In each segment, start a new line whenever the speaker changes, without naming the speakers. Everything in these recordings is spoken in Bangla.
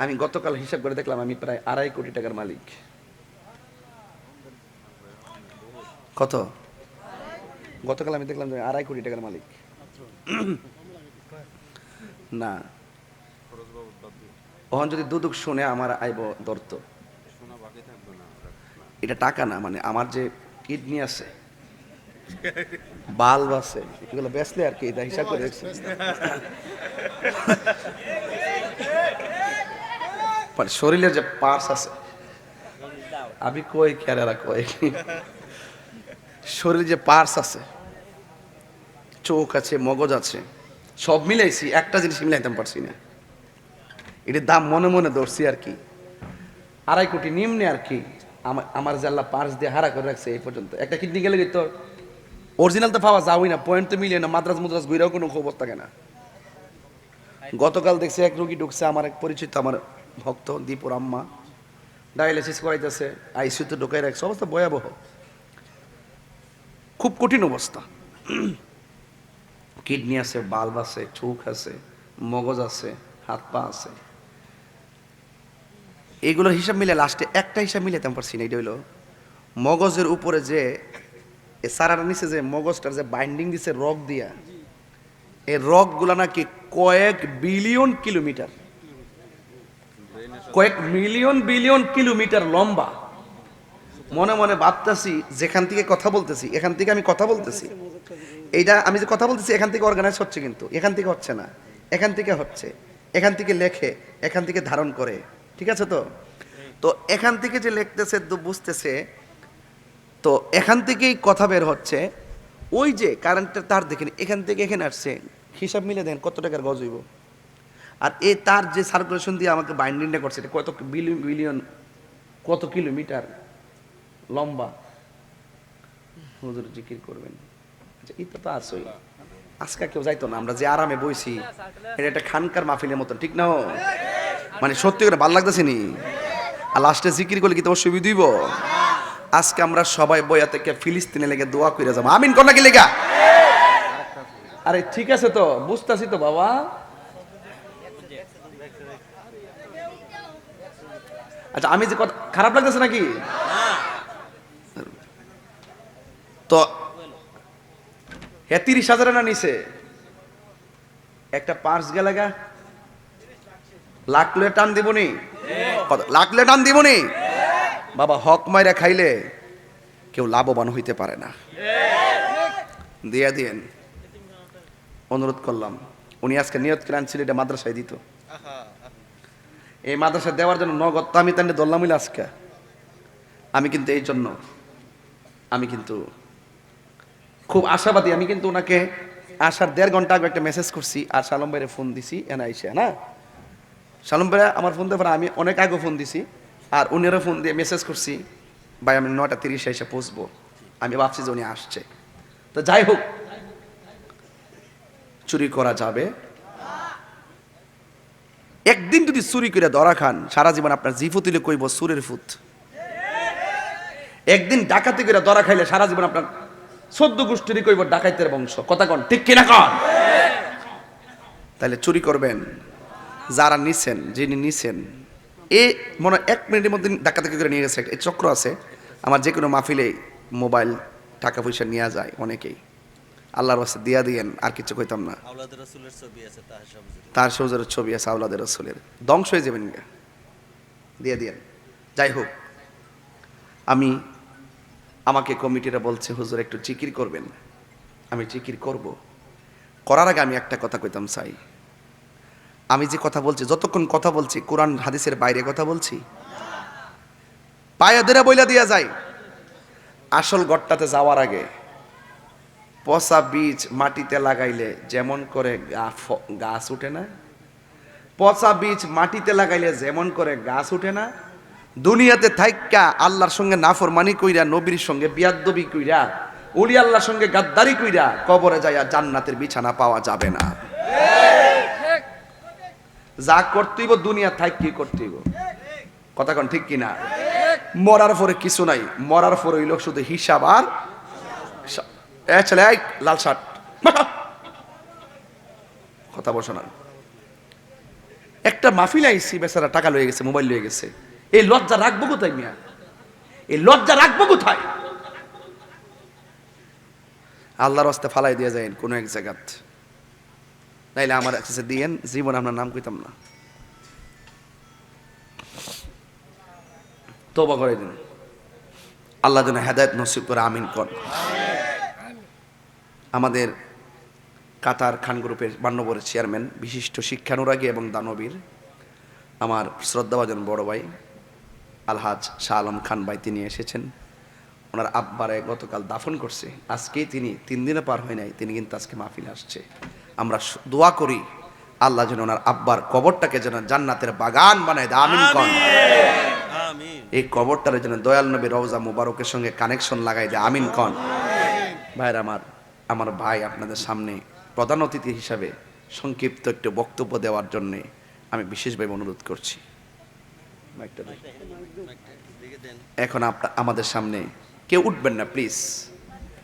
আমি গতকাল হিসাব করে দেখলাম আমি প্রায় আড়াই কোটি টাকার মালিক। কত? গতকাল আমি দেখলাম আড়াই কোটি টাকার মালিক। না। ওখান যদি দুদুক শুনে আমার আইব দর্ত। এটা টাকা না মানে আমার যে কিডনি আছে, বাল্ব আছে, এগুলো বেচলে আর কি, এটা হিসাব করে দেখছি। মানে শরীরের যে পার্স আছে। আমি কই কেরারা কই শরীরে যে পার্স আছে, চোখ আছে, মগজ আছে, সব মিলাইছি, একটা জিনিস মিলাইতে পারছি না। এটার দাম মনে মনে ধরছি আর কি। আড়াই কোটি নিম্নে আর কি। আমার আমার যে পার্স দিয়ে হারা করে রাখছে এই পর্যন্ত। একটা কিডনি গেলে তোর অরিজিনাল তো পাওয়া যাওই না পয়েন্ট তো মিলিয়ে না মাদ্রাস মুদ্রাজ ঘুরেও কোনো খবর থাকে না। গতকাল দেখছি এক রোগী ঢুকছে, আমার এক পরিচিত, আমার ভক্ত আম্মা, ডায়ালিসিস করাইতেছে, আইসিউতে ঢোকাই রাখছে, অবস্থা ভয়াবহ। খুব কঠিন অবস্থা। কিডনি আছে বাল্ব আছে, চোখ আছে, মগজ আছে, হাত পা আছে। এইগুলোর হিসাব মিলে লাস্টে একটা হিসাব মিলে তেমন পারছি না, এটা হইল মগজের উপরে যে, এ সারার নিচে যে মগজটার যে বাইন্ডিং দিছে রক দিয়া এই রকগুলা নাকি কয়েক বিলিয়ন কিলোমিটার কয়েক মিলিয়ন বিলিয়ন কিলোমিটার লম্বা। মনে মনে ভাবতেছি, যেখান থেকে কথা বলতেছি, এখান থেকে আমি কথা বলতেছি। এইটা আমি যে কথা বলতেছি, এখান থেকে অর্গানাইজ হচ্ছে কিন্তু। এখান থেকে হচ্ছে না। এখান থেকে হচ্ছে। এখান থেকে লেখে, এখান থেকে ধারণ করে। ঠিক আছে তো? তো এখান থেকে যে লিখতেছে, তো বুঝতেছে, তো এখান থেকেই কথা বের হচ্ছে। ওই যে কারেন্টের তার দেখেন, এখান থেকে এখানে আসছে। হিসাব মিলে দেন কত টাকার গজ হইব? আর এ তার যে সার্কুলেশন দিয়ে আমাকে বাইন্ডিংটা করছে, এটা কত বিলিয়ন কত কিলোমিটার লম্বা? হুজুর জিকির করবেন। আচ্ছা এটা তো আসই আজকে কেউ যাইতো না, আমরা যে আরামে বইছি, এটা একটা খানকার মাহফিলের মতন, ঠিক না? মানে সত্যি করে ভালো লাগতেছে নি? আর লাস্টে জিকির করলে কি তোমার সুবিধা দিব আজকে আমরা সবাই বইয়া থেকে ফিলিস্তিনে লেগে দোয়া করে যাব। আমিন কন্যা কি লেগা? আরে ঠিক আছে তো, বুঝতেছি তো বাবা। আচ্ছা আমি যে কথা খারাপ লাগতেছে নাকি? তো হ্যাঁ তিরিশ হাজার না নিছে। একটা পার্স গেলাগা লাখ লয়ে টান দিবনি? লয়ে টান দিবনি? বাবা, হক মাইরা খাইলে কেউ লাভবান হইতে পারে না। দিয়া দিয়েন। অনুরোধ করলাম। উনি আজকে নিয়ত করে আনছিল, এটা মাদ্রাসায় দিত। এই মাদ্রাসা দেওয়ার জন্য নগদ তো আমি তাহলে ধরলাম হইলে আজকে। আমি কিন্তু এই জন্য, আমি কিন্তু খুব আশাবাদী, আমি কিন্তু ওনাকে আসার দেড় ঘণ্টা আগে একটা মেসেজ করছি আর শালম ভাইরে ফোন দিছি এনা আইসে না? শালম ভাইরা আমার ফোন দেওয়ার আমি অনেক আগে ফোন দিছি আর উনিরও ফোন দিয়ে মেসেজ করছি, ভাই, আমি নটা তিরিশে এসে পৌঁছবো। আমি ভাবছি যে উনি আসছে। তো যাই হোক, চুরি করা যাবে। একদিন যদি চুরি করে ধরা খান, সারা জীবন আপনার জিফুতিলে কইব সুরের ফুত। একদিন ডাকাতি করে ধরা খাইলে সারা জীবন আপনার চোদ্দ গোষ্ঠীরই কইব ডাকাইতের বংশ। কথা কন, ঠিক কিনা কন? তাহলে চুরি করবেন, যারা নিছেন, যিনি নিছেন। এ মনে এক মিনিটের মধ্যে ডাকাতি করে নিয়ে গেছে, এই চক্র আছে। আমার যে কোনো মাহফিলে মোবাইল, টাকা পয়সা নেওয়া যায় অনেকেই। আল্লাহর বাস্তে দিয়া দিয়েন আর কিছু কইতাম না। তার সৌজের ছবি আছে আউলাদের রসুলের। ধ্বংস হয়ে যাবেন গা দিয়ে দিয়েন। যাই হোক আমি আমাকে কমিটিরা বলছে হুজুর একটু চিকির করবেন। আমি চিকির করব। করার আগে আমি একটা কথা কইতাম চাই আমি যে কথা বলছি যতক্ষণ কথা বলছি কোরআন হাদিসের বাইরে কথা বলছি পায়ে ধরে বইলা দিয়া যায় আসল গড়টাতে যাওয়ার আগে পচা বীজ মাটিতে লাগাইলে যেমন করে গাছ উঠে না? পচা বীজ মাটিতে লাগাইলে যেমন করে গাছ উঠে না? দুনিয়াতে থাইক্কা আল্লাহর সঙ্গে নাফরমানি কইরা, নবীর সঙ্গে বিয়াদ্দবি কইরা, উলি আল্লাহর সঙ্গে গাদ্দারি কইরা কবরে যাইয়া জান্নাতের বিছানা পাওয়া যাবে না। যা করতেইব দুনিয়া থাক কি করতেইব। কথা কন ঠিক কিনা? মরার পরে কিছু নাই, মরার পরে হইল শুধু হিসাব আর ছেলে লাল শার্ট। কথা না। একটা মাহফিল আইসি বেচারা টাকা লয়ে গেছে, মোবাইল লয়ে গেছে। এই লজ্জা রাখব কোথায় মিয়া? এই লজ্জা রাখব কোথায়? আল্লাহর ফালাই দিয়ে যায় কোনো এক জায়গাত। নাইলে আমার কাছে দিয়েন, জীবন আপনার নাম কইতাম না। তোবা করে দিন। আল্লাহ যেন হেদায়ত নসিব করে আমিন কর আমাদের কাতার খান গ্রুপের মান্যবরের চেয়ারম্যান বিশিষ্ট শিক্ষানুরাগী এবং দানবীর আমার শ্রদ্ধাভাজন বড় ভাই আলহাজ শাহ আলম খান ভাই তিনি এসেছেন। ওনার আব্বারে গতকাল দাফন করছে। আজকেই তিনি তিন দিনে পার হয় নাই তিনি কিন্তু আজকে মাহফিলে আসছে। আমরা দোয়া করি আল্লাহ যেন ওনার আব্বার কবরটাকে যেন জান্নাতের বাগান বানায় দেয়। আমিন কন। এই কবরটারে যেন দয়াল নবী রওজা মুবারকের সঙ্গে কানেকশন লাগাই দেয়। আমিন কন। ভাইর আমার আমার ভাই আপনাদের সামনে প্রধান অতিথি হিসাবে সংক্ষিপ্ত একটু বক্তব্য দেওয়ার জন্যে আমি বিশেষভাবে অনুরোধ করছি। এখন আপনা আমাদের সামনে কেউ উঠবেন না প্লিজ।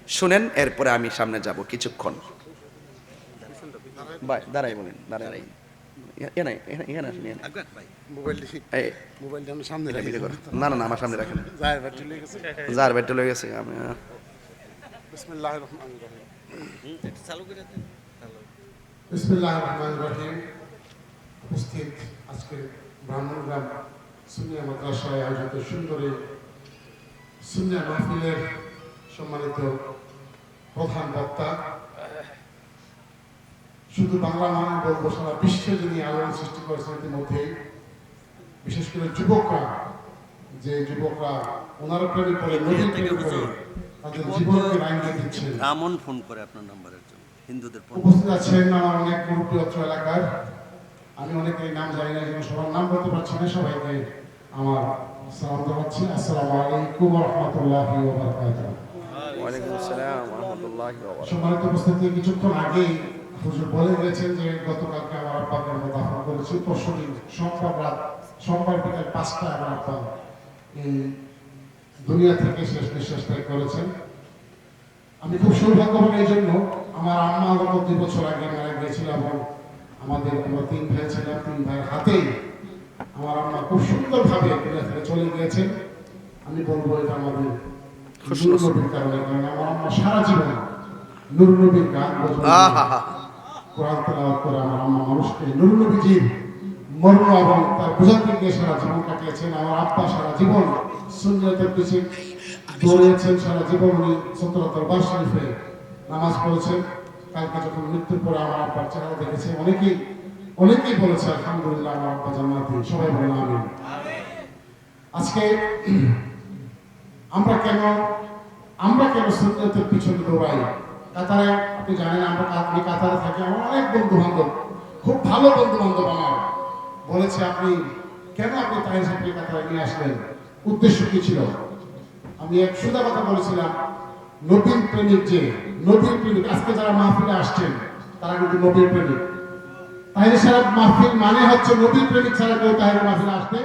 শুনেন এরপরে আমি সামনে যাব কিছুক্ষণ। ভাই দাঁড়াই বলেন দাঁড়াই। এখানে এখানে এখানে আসেন এখানে।
আগান ভাই।
মোবাইলটি
এই
মোবাইলটা আমি সামনে রাখি।
না না না আমার সামনে রাখেন। যার বেটে লয়ে গেছে। আমি
উপস্থিত আজকের ব্রাহ্মণগ্রাম সুনিয়া মাদ্রাসায় আয়োজিত সুন্দরী সুনিয়া মাহফিলের সম্মানিত প্রধান বক্তা। শুধু বাংলা নয়, বলব সারা বিশ্বে যিনি আলোড়ন সৃষ্টি করেছেন ইতিমধ্যেই, বিশেষ করে যুবকরা, যে যুবকরা ওনার প্রেমে পড়ে নদীর প্রেমে পড়ে
ব্রাহ্মণ ফোন করে আপনার নাম্বারের জন্য হিন্দুদের
উপস্থিত আছেন আমার অনেক মুরব্বী এলাকার। আমি অনেকের নাম জানি না যেন সবার নাম বলতে পারছি না সবাইকে আমার সালাম জানাচ্ছি। আসসালামু আলাইকুম রহমতুল্লাহ
ওয়ালাইকুম আসসালাম ওয়া রাহমাতুল্লাহি ওয়া বারাকাতুহু।
সম্মানিত উপস্থিতি কিছুক্ষণ আগেই হুজুর বলে গেছেন যে গতকালকে আমার আব্বাকে আমরা দাফন করেছি। পরশু দিন সোমবার রাত সোমবার বিকাল পাঁচটায় আমার আব্বা এই দুনিয়া থেকে শেষ নিঃশ্বাস ত্যাগ করেছেন। আমি খুব সৌভাগ্যবান এই জন্য আমার আম্মা গত দুই বছর আগে মারা গিয়েছিল এবং আমাদের আমরা তিন ভাই ছিলাম তিন ভাইয়ের হাতেই আমার আম্মা খুব সুন্দরভাবে দুনিয়া থেকে চলে গিয়েছেন। আমি বলব এটা আমাদের নবীর কারণে কারণ আমার আম্মা সারা জীবন নূর নবীর গান কোরআন তেলাওয়াত করে আমার আম্মা মানুষকে নূর নবীজির মর্ম এবং তার গিয়ে সারা জীবন কাটিয়েছেন, আমার আব্বা সারা জীবন সুন্নতের পিছিয়ে দৌড়িয়েছেন সারা জীবন উনি সত্তরতর বার শরীফে নামাজ পড়েছেন। কালকে যখন মৃত্যুর পরে আমার আব্বার চেহারা দেখেছে, অনেকেই অনেকেই বলেছে, আলহামদুলিল্লাহ, আমার আব্বা জান্নাতি সবাই বলেন আমিন। আজকে আমরা কেন আমরা কেন সুন্নতের পিছনে দৌড়াই? কাতারে, আপনি জানেন, আমরা আমি কাতারে থাকি, আমার অনেক বন্ধু বান্ধব খুব ভালো বন্ধু বান্ধব আমার। বলেছে আপনি, কেন আপনি তাই সাহেবকে কাতারে নিয়ে আসলেন? উদ্দেশ্য কি ছিল? আমি এক সুদা কথা বলেছিলাম নবীন প্রেমিক যে নবীন প্রেমিক, আজকে যারা মাহফিলে আসছেন, তারা কিন্তু নবীন প্রেমিক। তাহির সাহেব, মাহফিল মানে হচ্ছে নবীন প্রেমিক ছাড়া কেউ তাহির মাহফিলে আসতে